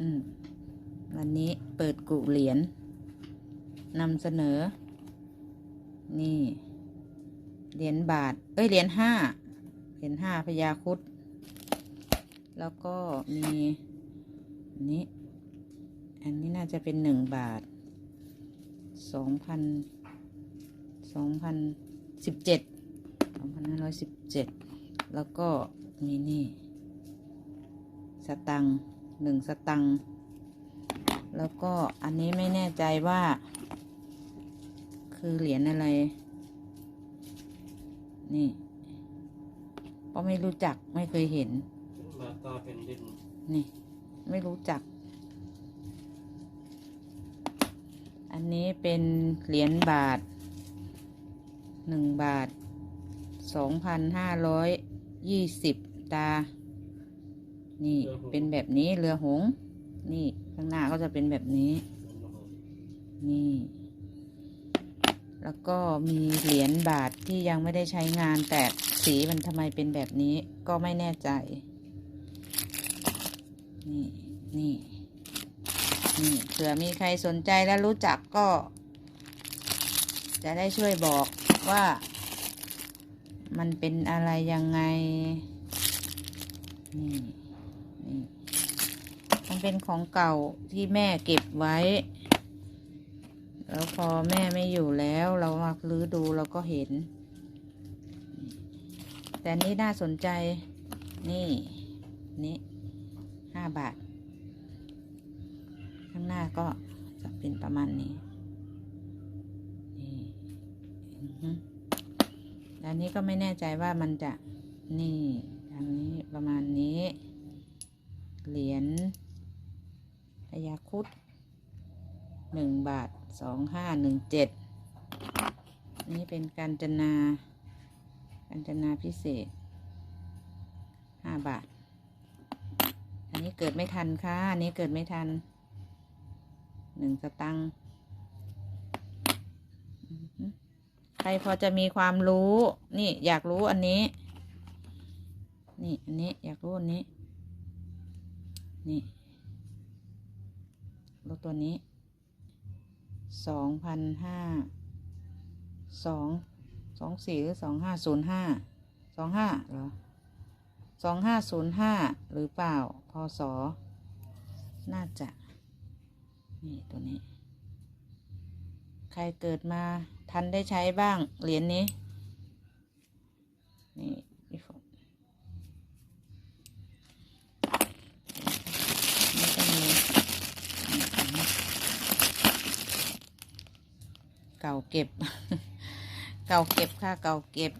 อืมวันนี้เปิดกุเหรียญนำเสนอ นี่ เหรียญบาท เอ้ย เหรียญห้า เหรียญห้าพญาคุด แล้วก็มีนนี้ อันนี้น่าจะเป็นหนึ่งบาท สองพัน สองพันสิบเจ็ด สองพันห้าร้อยสิบเจ็ด แล้วก็มีนี่ สตังค์ หนึ่งสตังค์แล้วก็อันนี้ไม่แน่ใจว่า คือเหรียญอะไร นี่ก็ไม่รู้จักไม่เคยเห็นบาตาเป็นดินนี่ ไม่รู้จัก อันนี้เป็นเหรียญบาทหนึ่งบาทสองพันห้าร้อยยี่สิบตา นี่เป็นแบบนี้เรือหงส์นี่ข้างหน้าก็จะเป็นแบบนี้ นี่ แล้วก็มีเหรียญบาทที่ยังไม่ได้ใช้งานแต่สีมันทำไมเป็นแบบนี้ก็ไม่แน่ใจ นี่นี่นี่เผื่อมีใครสนใจและรู้จักก็ จะได้ช่วยบอกว่า มันเป็นอะไรยังไง นี่ นี่มันเป็นของเก่าที่แม่เก็บไว้ แล้วพอแม่ไม่อยู่แล้วเรามาลื้อดูเราก็เห็น แต่นี้น่าสนใจนี่ นี่ห้าบาท ข้างหน้าก็จะเป็นประมาณนี้นี่อันนี้ก็ไม่แน่ใจว่ามันจะนี่ทางนี้ประมาณนี้ เหรียญพยาคุดหนึ่งบาทสองห้าหนึ่งเจ็ดนี่เป็นการจนาการจนาพิเศษห้าบาท อันนี้เกิดไม่ทันค่ะ อันนี้เกิดไม่ทันหนึ่งสตังค์ใครพอจะมีความรู้ นี่อยากรู้อันนี้ นี่ อันนี้อยากรู้อันนี้ นี่รถตัวนี้สองพันห้าสองสองสี่หรือสองห้าศูนย์ห้าสองห้าเหรอสองห้าศูนย์ห้าหรือเปล่าพศน่าจะ นี่ ตัวนี้ ใครเกิดมาทันได้ใช้บ้าง เหรียญนี้นี่พี่ฝนนี่ก็มี เก่าเก็บ เก่าเก็บค่ะเก่าเก็บ